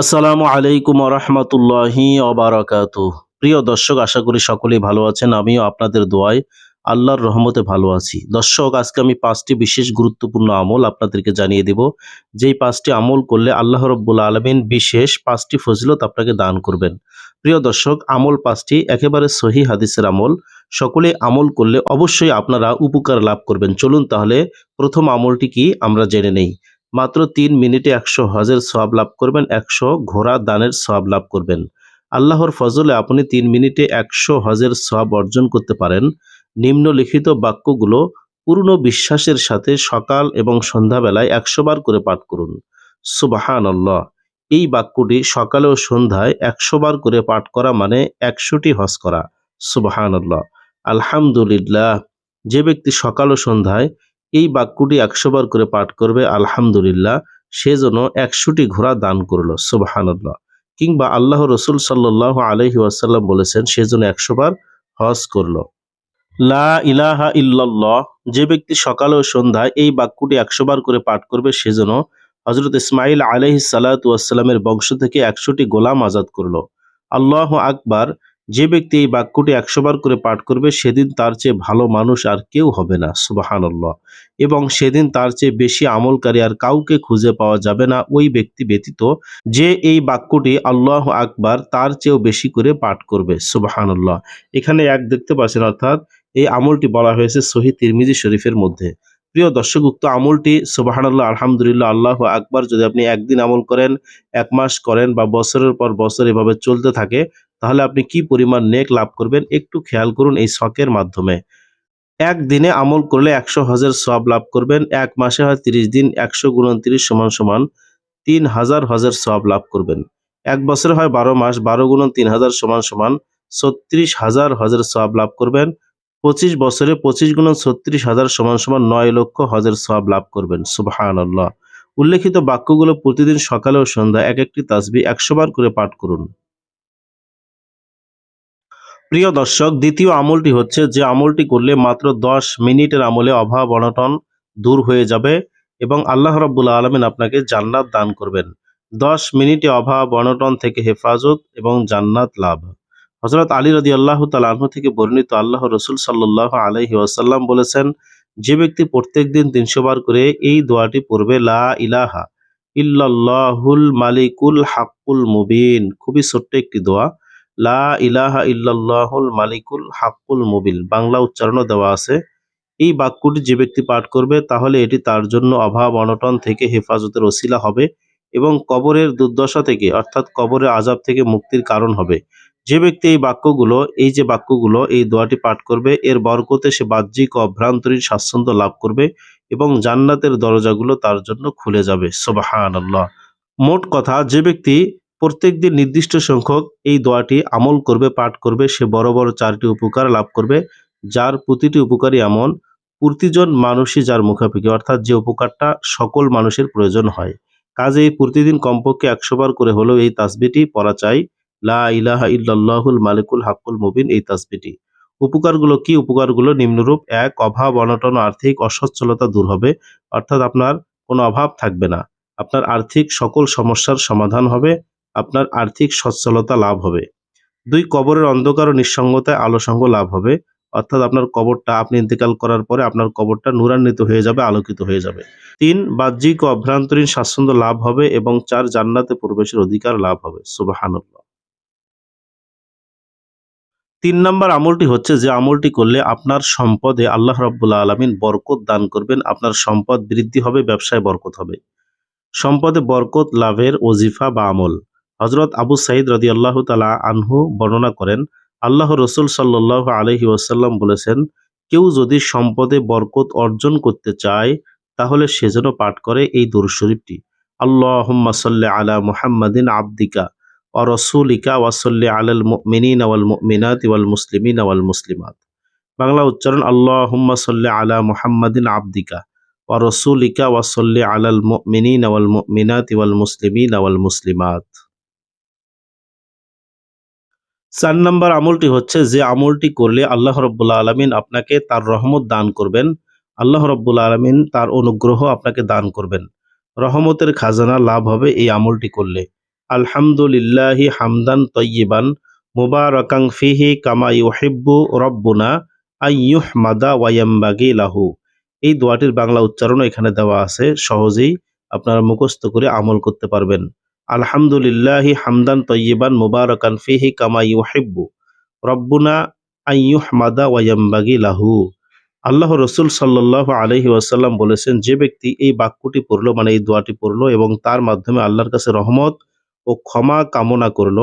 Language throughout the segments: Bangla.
আসসালামু আলাইকুম রহমতুল্লাহি অবারাকাত প্রিয় দর্শক, আশা করি সকলেই ভালো আছেন। আমিও আপনাদের দোয়ায় আল্লাহর রহমতে ভালো আছি। দর্শক, আজকে আমি পাঁচটি বিশেষ গুরুত্বপূর্ণ আমল আপনাদেরকে জানিয়ে দেব। যেই পাঁচটি আমল করলে আল্লাহ রব্বুল আলমিন বিশেষ পাঁচটি ফজিলত আপনাকে দান করবেন। প্রিয় দর্শক, আমল পাঁচটি একেবারে সহি হাদিসের আমল। সকলে আমল করলে অবশ্যই আপনারা উপকার লাভ করবেন। চলুন তাহলে প্রথম আমলটি কি আমরা জেনে নেই। মাত্র তিন মিনিটে একশো হজের সওয়াব লাভ করবেন, একশো ঘোড়া দানের সওয়াব লাভ করবেন। আল্লাহর ফজলে আপনি তিন মিনিটে একশো হজের সওয়াব অর্জন করতে পারেন। নিম্নলিখিত বাক্যগুলো পূর্ণ বিশ্বাসের সাথে সকাল এবং সন্ধ্যাবেলায় একশো বার করে পাঠ করুন। সুবাহান আল্লাহ এই বাক্যটি সকালে ও সন্ধ্যায় একশো বার করে পাঠ করা মানে একশোটি হজ করা। সুবাহান আল্লাহ আলহামদুলিল্লাহ। যে ব্যক্তি সকাল ও সন্ধ্যায় এই বাক্যটি একশো বার করে পাঠ করবে, আলহামদুলিল্লাহ। সে যেন একশোটি ঘোড়া দান করল সুবাহান্লাহ কিংবা আল্লাহ রসুল সাল্লাহ আলহি ওয়াসাল্লাম বলেছেন, সে যেন একশো বার হজ করল। লা ইলাহা ইল্লাল্লাহ, যে ব্যক্তি সকাল ও সন্ধ্যায় এই বাক্যটি একশো বার করে পাঠ করবে সেজন্য হজরত ইসমাইল আলহি সালাতামের বংশ থেকে একশোটি গোলাম আজাদ করল। আল্লাহ আকবার যে ব্যক্তি এই বাক্যটি একশো বার করে পাঠ করবে, সেদিন তার চেয়ে ভালো মানুষ আর কেউ হবে না, সুবাহানল্লাহ। এবং সেদিন তার চেয়ে বেশি আমলকারী আর কাউকে খুঁজে পাওয়া যাবে না, ওই ব্যক্তি ব্যতীত যে এই বাক্যটি আল্লাহ আকবার তার চেয়েও বেশি করে পাঠ করবে, সুবাহানল্লাহ। এখানে এক দেখতে পাচ্ছেন, অর্থাৎ এই আমলটি বলা হয়েছে শহীদ তিরমিজি শরীফের মধ্যে। প্রিয় দর্শক উক্ত আমলটি সুবাহানাল্লাহ, আলহামদুলিল্লাহ, আল্লাহ আকবার। যদি আপনি একদিন আমল করেন, এক মাস করেন বা বছরের পর বছর এভাবে চলতে থাকে, তাহলে আপনি কি পরিমাণ নেক লাভ করবেন একটু খেয়াল করুন এই শখের মাধ্যমে। একদিনে আমল করলে একশো হজের সব লাভ করবেন, এক মাসে হয় তিরিশ দিন, একশো গুণত্রিশ সমান সমান তিন হাজার হজের সব লাভ করবেন। এক বছরে হয় বারো মাস, বারো গুণন তিন হাজার সমান সমান ছত্রিশ হাজার হজের সব লাভ করবেন। পঁচিশ বছরে পঁচিশ গুণ ছত্রিশ হাজার সমান সমান নয় লক্ষ হজের সব লাভ করবেন। সুবাহান আল্লাহ উল্লেখিত বাক্যগুলো প্রতিদিন সকালে ও সন্ধ্যা এক একটি তাসবি একশো বার করে পাঠ করুন। প্রিয় দর্শক, দ্বিতীয় আমলটি হচ্ছে যে আমলটি করলে মাত্র দশ মিনিটের আমলে অভাব, অনটন দূর হয়ে যাবে এবং আল্লাহ রব্বুল্লা আলমিন আপনাকে জান্নাত দান করবেন। দশ মিনিটে অভাব, অনটন থেকে হেফাজত এবং জান্নাত লাভ। হজরত আলী রদি আল্লাহ তালাহ থেকে বর্ণিত আল্লাহ রসুল সাল্লাহ আলহি ওয়াসাল্লাম বলেছেন, যে ব্যক্তি প্রত্যেক দিন তিনশো বার করে এই দোয়াটি পড়বে, লা ইলাহা ইল্লাল্লাহুল মালিকুল হাক্কুল মুবিন। খুবই ছোট্ট একটি দোয়া। লা ইলাহা ইল্লাল্লাহুল মালিকুল হাক্কুল মুবিল বাংলা উচ্চারণও দেওয়া আছে। এই বাক্যটি যে ব্যক্তি পাঠ করবে, তাহলে এটি তার জন্য অভাব, অনটন থেকে হেফাজতের ওসিলা হবে এবং কবরের দুর্দশা থেকে, অর্থাৎ কবরের আজাব থেকে মুক্তির কারণ হবে। যে ব্যক্তি এই বাক্যগুলো, এই যে বাক্যগুলো এই দোয়াটি পাঠ করবে, এর বরকতে সে বাহ্যিক অভ্রান্তরীণ স্বাচ্ছন্দ্য লাভ করবে এবং জান্নাতের দরজাগুলো তার জন্য খুলে যাবে। সোবাহান আল্লাহ মোট কথা, যে ব্যক্তি প্রত্যেক দিন নির্দিষ্ট সংখ্যক এই দোয়াটি আমল করবে, পাঠ করবে, সে বড় বড় চারটি উপকার লাভ করবে। যার প্রতিটি উপকারই এমন, প্রতিজন মানুষই যার মুখাপেক্ষি, অর্থাৎ যে উপকারটা সকল মানুষের প্রয়োজন হয়। কাজেই প্রতিদিন কমপক্ষে একশো বার করে হলেও এই তাসবিটি পড়া চাই। লা ইলাহা ইল্লাল্লাহুল মালিকুল হাক্কুল মুবিন, এই তাসবিটি উপকারগুলো কি? উপকারগুলো নিম্নরূপ। এক, অভাব, অনটন, আর্থিক অসচ্ছলতা দূর হবে। অর্থাৎ আপনার কোনো অভাব থাকবে না। আপনার আর্থিক সকল সমস্যার সমাধান হবে। আপনার আর্থিক সচ্ছলতা লাভ হবে। দুই, কবরের অন্ধকার ও নিঃসঙ্গতায় আলোসঙ্গ লাভ হবে। অর্থাৎ আপনার কবরটা আপনি ইন্তেকাল করার পরে আপনার কবরটা নূরান্বিত হয়ে যাবে, আলোকিত হয়ে যাবে। তিন, বাহ্যিক ও অভ্রান্তরীণ স্বাচ্ছন্দ্য লাভ হবে এবং চার, জান্নাতে প্রবেশের অধিকার লাভ হবে। সুবাহানুল্লাহ। তিন নম্বর আমলটি হচ্ছে যে আমলটি করলে আপনার সম্পদে আল্লাহ রব্বুল্লা আলমিন বরকত দান করবেন, আপনার সম্পদ বৃদ্ধি হবে, ব্যবসায় বরকত হবে। সম্পদে বরকত লাভের ওজিফা বা আমল। হজরত আবু সাইদ রদি আল্লাহ তালা আনহু বর্ণনা করেন আল্লাহ রসুল সাল্লাহ আলহি ওয়াসাল্লাম বলেছেন, কেউ যদি সম্পদে বরকত অর্জন করতে চায়, তাহলে সে যেন পাঠ করে এই দূর শরীফটি। আল্লাহ সাল্লি আলা মুহাম্মাদিন আবদিকা। ও রসুলিকা ওয়াসল্লি আলাল মিনিন আওয়াল মিনাত ওয়াল মুসলিমিন আওয়াল মুসলিমাত। বাংলা উচ্চারণ আল্লাহ সাল্লি আলা মুহাম্মাদিন আবদিকা ও রসুলিকা ওয়াসল্লি আলাল মিনিন আওয়াল মিনাত ওয়াল মুসলিমিন আওয়াল মুসলিমাত। চার নম্বর আমলটি হচ্ছে, যে আমলটি করলে আল্লাহ রব্বুল্লা আলমিন আপনাকে তার রহমত দান করবেন। আল্লাহ রব্বুল্লা আলমিন তার অনুগ্রহ আপনাকে দান করবেন। রহমতের খাজানা লাভ হবে এই আমলটি করলে। আলহামদুলিল্লাহি হামদান তয়্যিবান মুবারকাং ফিহি কামা ইউহিব্বু রব্বুনা আইয়ুহ মাদা ওয়ায়াম্বাগি লাহু। এই দোয়াটির বাংলা উচ্চারণও এখানে দেওয়া আছে, সহজেই আপনারা মুখস্থ করে আমল করতে পারবেন। আলহামদুলিল্লাহি হামদান তয়্যিবান মুবারাকান ফিহি কামা ইউহিব্বু রব্বুনা আইয়ুহ মাদা ওয়ায়াম্বাগি লাহু। আল্লাহ রসুল সাল্লাহ আলহি ওয়াসাল্লাম বলেছেন, যে ব্যক্তি এই বাক্যটি পড়ল মানে এই দোয়াটি পড়ল এবং তার মাধ্যমে আল্লাহর কাছে রহমত ও ক্ষমা কামনা করল।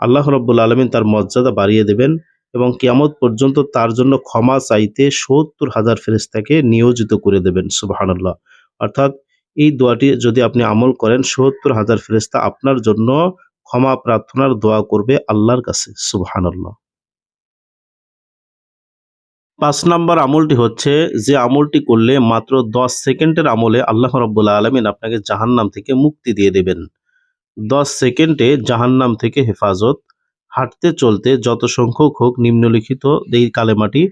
আল্লাহ রব্বুল আলমিন তার মর্যাদা বাড়িয়ে দেবেন এবং কিয়ামত পর্যন্ত তার জন্য ক্ষমা চাইতে সত্তর হাজার ফেরেস্তাকে নিয়োজিত করে দেবেন সুবাহান্লাহ অর্থাৎ এই দোয়াটি যদি আপনি আমল করেন, সত্তর হাজার ফেরেস্তা আপনার জন্য ক্ষমা প্রার্থনার দোয়া করবে আল্লাহর কাছে সুবাহান্লাহ পাঁচ নম্বর আমলটি হচ্ছে যে আমলটি করলে মাত্র দশ সেকেন্ডের আমলে আল্লাহ রব্বুল্লা আলমিন আপনাকে জাহান্নাম থেকে মুক্তি দিয়ে দেবেন। দশ সেকেন্ডে জাহান্নাম থেকে হেফাজত। হাঁটতে চলতে যত সংখ্যক হোক নিম্নলিখিত এই কালেমাটি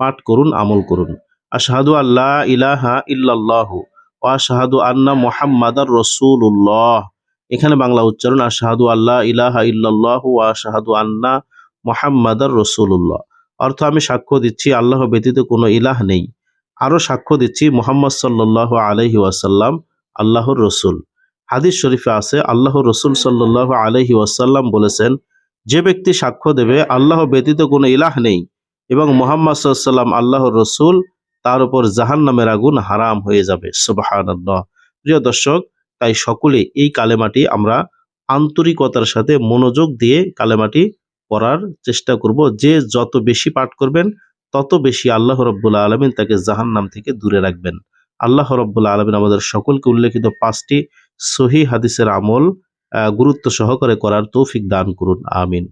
পাঠ করুন, আমল করুন। আশাহাদু আল্লাহ ইলাহা ইল্লাল্লাহু ও আশাহাদু আন্না মোহাম্মাদার রসুল্লাহ এখানে বাংলা উচ্চারণ আশাহাদু আল্লাহ ইলাহা ইল্লাল্লাহু ও আশাহাদু আন্না মোহাম্মাদার রসুল্লাহ অর্থ আমি সাক্ষ্য দিচ্ছি, আল্লাহ ব্যতীত কোনো ইলাহ নেই। আরও সাক্ষ্য দিচ্ছি, মোহাম্মদ সাল্লাহ আলহি ওয়াসাল্লাম, আল্লাহর রসুল। হাদিস শরীফে আছে আল্লাহ রসুল সাল্লাহ আলহি ওয়াসাল্লাম বলেছেন, যে ব্যক্তি সাক্ষ্য দেবে, আল্লাহ ব্যতীত কোনো ইলাহ নেই এবং মোহাম্মদ সাল্লাম আল্লাহর রসুল, তার উপর জাহান নামের আগুন হারাম হয়ে যাবে। সুবাহান প্রিয় দর্শক, তাই সকলে এই কালেমাটি আমরা আন্তরিকতার সাথে মনোযোগ দিয়ে কালেমাটি পড়ার চেষ্টা করব। যে যত বেশি পাঠ করবেন, তত বেশি আল্লাহ রব্বুল্লা আলমিন তাকে জাহান নাম থেকে দূরে রাখবেন। আল্লাহ রব্বুল্লা আলমিন আমাদের সকলকে উল্লেখিত পাঁচটি সহি হাদিসের আমল গুরুত্ব সহকারে করার তৌফিক দান করুন আমিন।